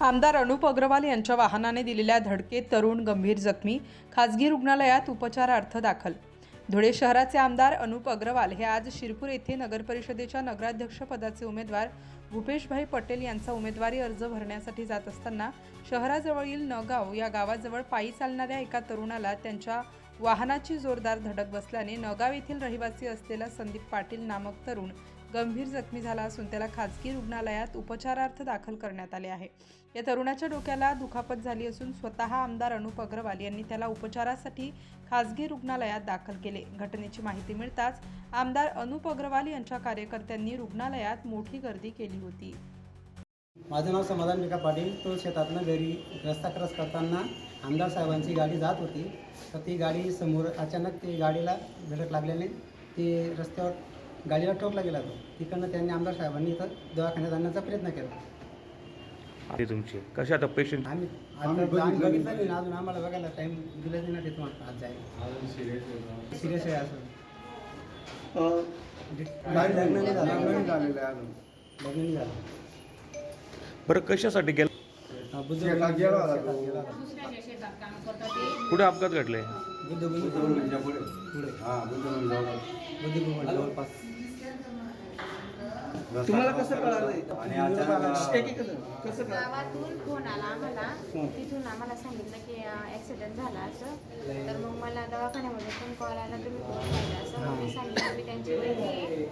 आमदार अनुप अग्रवाल यांच्या वाहनाने दिलेल्या धडकेत तरुण गंभीर जखमी. खासगी रुग्णालयात उपचारार्थ दाखल. धुळे शहराचे आमदार अनुप अग्रवाल हे आज शिरपूर येथे नगरपरिषदेच्या नगराध्यक्षपदाचे उमेदवार. भूपेशभाई पटेल यांचा उमेदवारी अर्ज भरण्यासाठी जात असताना शहराजवळील नगाव या गावाजवळ पायी चालणाऱ्या एका तरुणाला त्यांच्या वाहनाची जोरदार धडक बसल्याने नगाव येथील रहिवासी असलेला संदीप पाटील नामक तरुण गंभीर जखमी झाला असून त्याला खाजगी रुग्णालयात उपचारार्थ दाखल करण्यात आले आहे. या तरुणाच्या डोक्याला दुखापत झाली असून स्वतः आमदार अनुप अग्रवाल यांनी त्याला उपचारासाठी खाजगी रुग्णालयात दाखल केले. घटनेची माहिती मिळताच आमदार अनुप अग्रवाल यांच्या कार्यकर्त्यांनी रुग्णालयात मोठी गर्दी केली होती. माझं नाव समाधान विका पाटील. तो शेतातनं घरी रस्ता क्रॉस करताना आमदार साहेबांची गाडी जात होती. तर ती गाडी समोर अचानक ती गाडीला धडक लागल्याने ती रस्त्यावर गाडीला ठोकला गेला तो. तिकडनं त्यांनी आमदार साहेबांनी इथं दवाखान्यात आणण्याचा प्रयत्न केला. आहे तुमची. कशी आता पेशंट आम्ही आता बघितलं. नाही ना अजून आम्हाला बघायला टाईम दिला नाही ना तिथून आज जायला सिरियस आहे असं. गाडी लग्न नाही झालं. लग्न नाही झालं. बरं कशासाठी गेला? हा, गेला होता तो. कुठे अपघात घडले? बुद्ध बुद्ध पुढे बुद्ध भवन जवळपास तुम्हाला कसं कळालं गावातून फोन आला आम्हाला. तिथून आम्हाला सांगितलं की ॲक्सिडेंट झाला असं. तर मग मला दवाखान्यामध्ये पण कॉल आला तुम्ही फोन पाहिजे असं. मग मी सांगितलं मी त्यांची बहिणी आहे.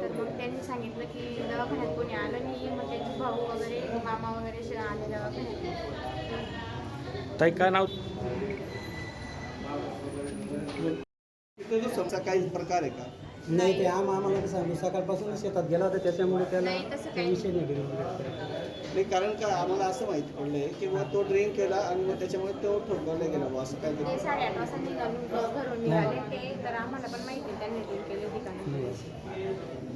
तर मग त्यांनी सांगितलं की दवाखान्यात कोणी आलं नाही मग त्यांचे भाऊ वगैरे मामा वगैरे सगळे आले दवाखान्यात. ताई काय नाव? जो समजा काही प्रकार आहे का? नाही ते आम आम्हाला कसं सकाळपासून शेतात गेला होता त्याच्यामुळे त्याला नाही, तसं तो काही विषय नाही. नाही कारण का आम्हाला असं माहिती पडलंय की मग तो ड्रिंक केला आणि मग त्याच्यामुळे तो ठोकवला गेला बुवा असं काय साडेआठ वाजता निघालून घरून निघाले ते तर आम्हाला पण माहिती आहे त्यांनी ड्रिंक केली होती का नाही.